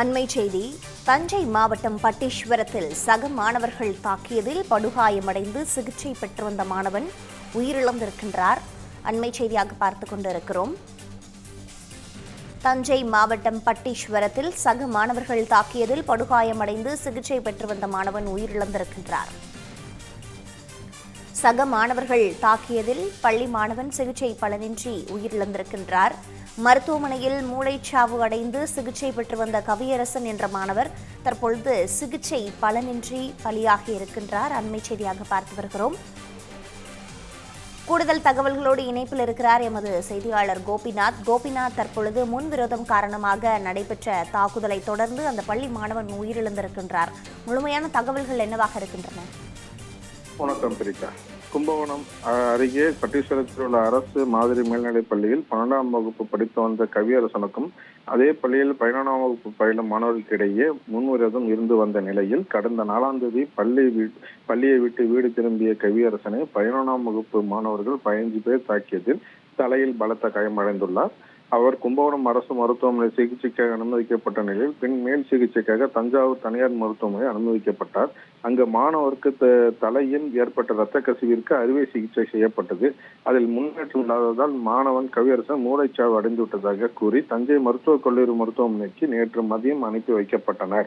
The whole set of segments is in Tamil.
அண்மை செய்தி தஞ்சை மாவட்டம் பட்டீஸ்வரத்தில் சக மாணவர்கள் தாக்கியதில் படுகாயமடைந்து சிகிச்சை பெற்று வந்த மாணவன் உயிரிழந்திருக்கின்றார். அண்மை செய்தியாக பார்த்து கொண்டிருக்கிறோம். தஞ்சை மாவட்டம் பட்டீஸ்வரத்தில் சக மாணவர்கள் தாக்கியதில் படுகாயமடைந்து சிகிச்சை பெற்று வந்த மாணவன் உயிரிழந்திருக்கின்றார். சக மாணவர்கள் தாக்கியதில் பள்ளி மாணவன் சிகிச்சை பலனின்றி உயிரிழந்திருக்கின்றார். மருத்துவமனையில் மூளைச்சாவு அடைந்து சிகிச்சை பெற்று வந்த கவியரசன் என்ற மாணவர் தற்பொழுது சிகிச்சை பலனின்றி பலியாகி இருக்கின்றார். அண்மை செய்தியாக பார்த்து வருகிறோம். கூடுதல் தகவல்களோடு இணைப்பில் இருக்கிறார் எமது செய்தியாளர் கோபிநாத். கோபிநாத் தற்பொழுது முன்விரோதம் காரணமாக நடைபெற்ற தாக்குதலை தொடர்ந்து அந்த பள்ளி மாணவன் உயிரிழந்திருக்கின்றார். முழுமையான தகவல்கள் என்னவாக இருக்கின்றன? வணக்கம் கும்பகோணம் அருகே பட்டீஸ்வரத்தில் உள்ள அரசு மாதிரி மேல்நிலைப் பள்ளியில் பன்னெண்டாம் வகுப்பு படித்து வந்த கவியரசனுக்கும் அதே பள்ளியில் பதினொன்றாம் வகுப்பு பயிலும் மாணவர்களுக்கு இடையே முன்விரோதம் இருந்து வந்த நிலையில் கடந்த நாலாம் தேதி பள்ளி பள்ளியை விட்டு வீடு திரும்பிய கவியரசனை பதினொன்றாம் வகுப்பு மாணவர்கள் பதினஞ்சு பேர் தாக்கியதில் தலையில் பலத்த காயமடைந்துள்ளார் அவர் கும்பகோணம் அரசு மருத்துவமனை சிகிச்சைக்காக அனுமதிக்கப்பட்ட நிலையில் பின் மேல் சிகிச்சைக்காக தஞ்சாவூர் தனியார் மருத்துவமனை அனுமதிக்கப்பட்டார். அங்கு மாணவருக்கு த- தலையில் ஏற்பட்ட இரத்த கசிவிற்கு அறுவை சிகிச்சை செய்யப்பட்டது. அதில் முன்னேற்றம் இல்லாததால் மாணவன் கவியரசன் மூளைச்சாவு அடைந்து விட்டதாக கூறி தஞ்சை மருத்துவக் கல்லூரி மருத்துவமனைக்கு நேற்று மதியம் அனுப்பி வைக்கப்பட்டனர்.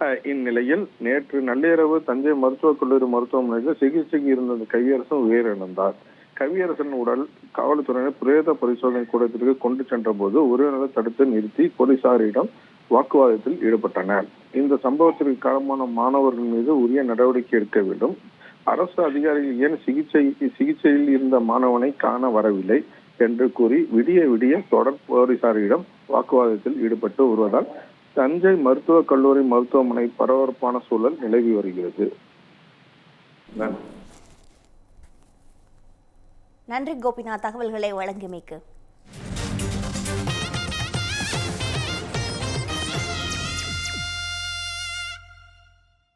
அஹ், இந்நிலையில் நேற்று நள்ளிரவு தஞ்சை மருத்துவக் கல்லூரி மருத்துவமனையில் சிகிச்சைக்கு இருந்த கவியரசன் உயிரிழந்தார். கவியரசன் உடல் காவல்துறையினர் பிரேத பரிசோதனை கூடத்திற்கு கொண்டு சென்ற போது உறவினரை தடுத்து நிறுத்தி போலீசாரிடம் வாக்குவாதத்தில் ஈடுபட்டனர். இந்த சம்பவத்திற்கு காரணமான மாணவர்கள் மீது உரிய நடவடிக்கை எடுக்க வேண்டும். அரசு அதிகாரிகள் ஏன் சிகிச்சை சிகிச்சையில் இருந்த மாணவனை காண வரவில்லை என்று கூறி விடிய விடிய தொடர் போலீசாரிடம் வாக்குவாதத்தில் ஈடுபட்டு வருவதால் தஞ்சை மருத்துவக் கல்லூரி மருத்துவமனை பரபரப்பான சூழல் நிலவி வருகிறது. நன்றி. நன்றி கோபிநாத் தகவல்களை வழங்கியமைக்கு.